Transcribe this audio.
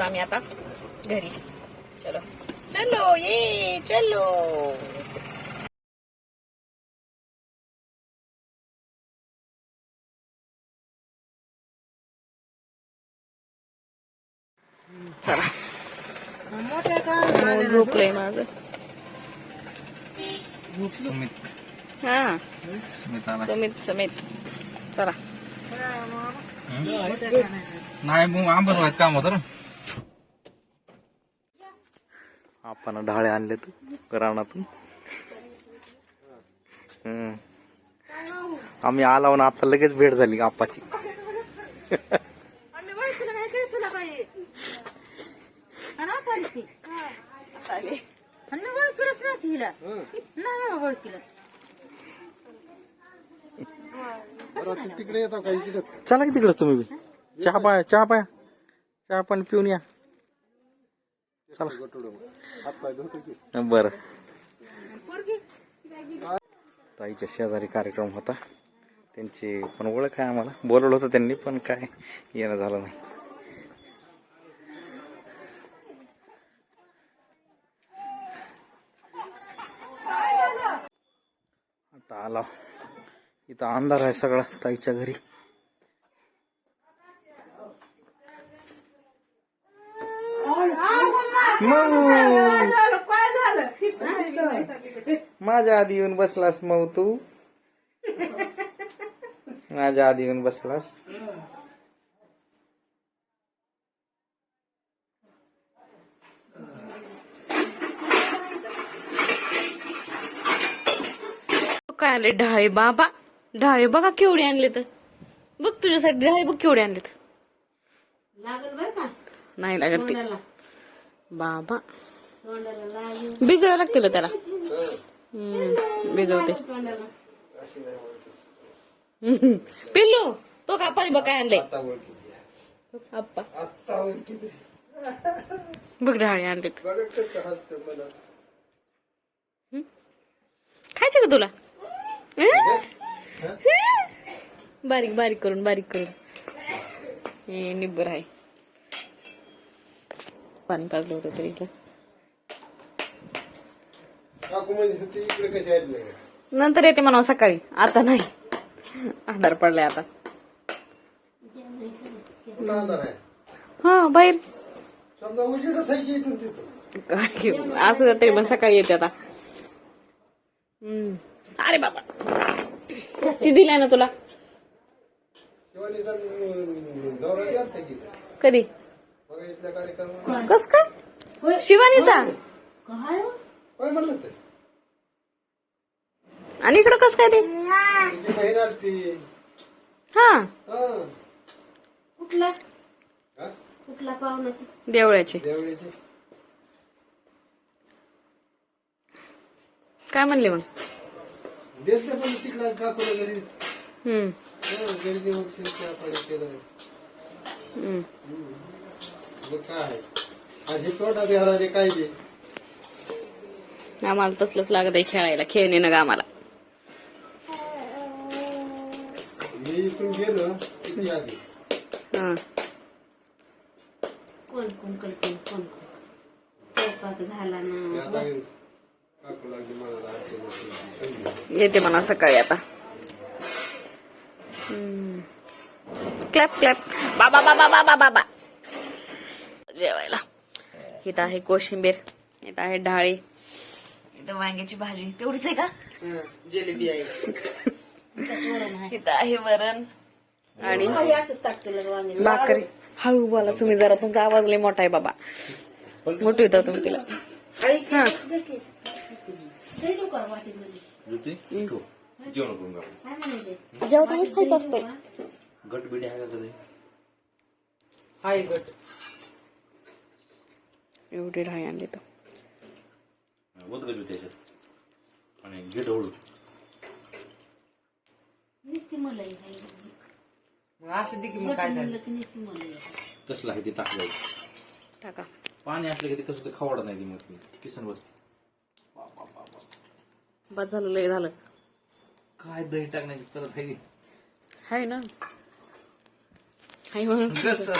आम्ही आता घरी. चलो. चलो ये चलो. चला. झोपलंय माझं. सुमित. हा. सुमित समित चला. नाही मग व्हायचं काम होतं ना. आपण ढाळे आणले तू रानातून. आम्ही आला ना आता लगेच भेट झाली आप्पाची. तिकडे चला की तिकडच तुम्ही चहा पाया चहा पाया चहा पाणी पिऊन या. हात बर. ताईच्या शेजारी कार्यक्रम होता. त्यांची पण ओळख आहे आम्हाला. बोलवलं होतं त्यांनी पण काय येणं झालं नाही. आता आला. इथं अंधार आहे सगळा ताईच्या घरी. माझ्या आधी येऊन बसलास मग तू. माझ्या आधी येऊन बसलास. काय आणले ढाळे बाबा? ढाळे बघा केवढे आणले तर. बघ तुझ्यासाठी ढाळे बघ केवढे आणले तर. लागल बर का? नाही लागत ते. बाबा. तोंडाला भिजवावं लागतील त्याला. भिजवते. पिल्लू तो कापानी बघ काय आणले आप्पा. बघ ढाळे आणले खायचे का तुला? बारीक बारीक करून बारीक करून. हे निब्बर आहे. पाणी पाजलं होतं तरी म्हणजे नंतर येते म्हणा सकाळी. आता नाही. आधार पडलाय आता. हा बाहेर. काय असं तरी पण सकाळी येते आता. हम्म. अरे बाबा. ती दिलाय ना तुला. कधी? कस काय? शिवानीचा? काय हो? काय म्हणलं ते. आणि इकडं कस काय ते? तिची बहीण आलती. हा. हा. कुठला? हा? कुठला पाहुणा? देवळीची काय म्हणले मग? पण तिकडं काकूला घरी. हम्म. हा, घरी देऊन चहा पाणी केलं. हम्म. मग काय आणि हे काय आम्हाला तसलंच लागत आहे खेळायला खेळणे ना आम्हाला. मी इथून गेलो किती आधी? हा. कोण कोण करते कोण कोण स्वयंपाक झाला मी ना आता काकू लागली मला अडचण येते म्हणा सकाळी आता. Clap clap. बाबा बाबा बाबा बाबा. जेवायला. इथं आहे कोशिंबीर इथं आहे डाळी इथं वांग्याची भाजी. तेवढीच आहे का? जिलेबी आहे. इथं आहे वरण आणि भाकरी. हळू बोला तुम्ही जरा तुमचा आवाज लय मोठा आहे बाबा. मोठं येतं तुम्ही तिला. हा. जेव्हा तुम्हीच खायचं असतंय. गट बिडी आहे का कधी? हाय गट. एवढी डाळी आणली तर आणि घे ढवळू नुसती मलाई आहे. मग असं दे की मग काय म्हणलं की नुसती मलाई आहे. कसलं आहे ते टाकलं टाका. पाणी असलं की ते कसं ते खवडा नाही ती मग ती किसन बसते बस झालं लय झालं. काय दही टाकण्याची परत आहे की? हाय ना. हाय म्हणून. गस्त.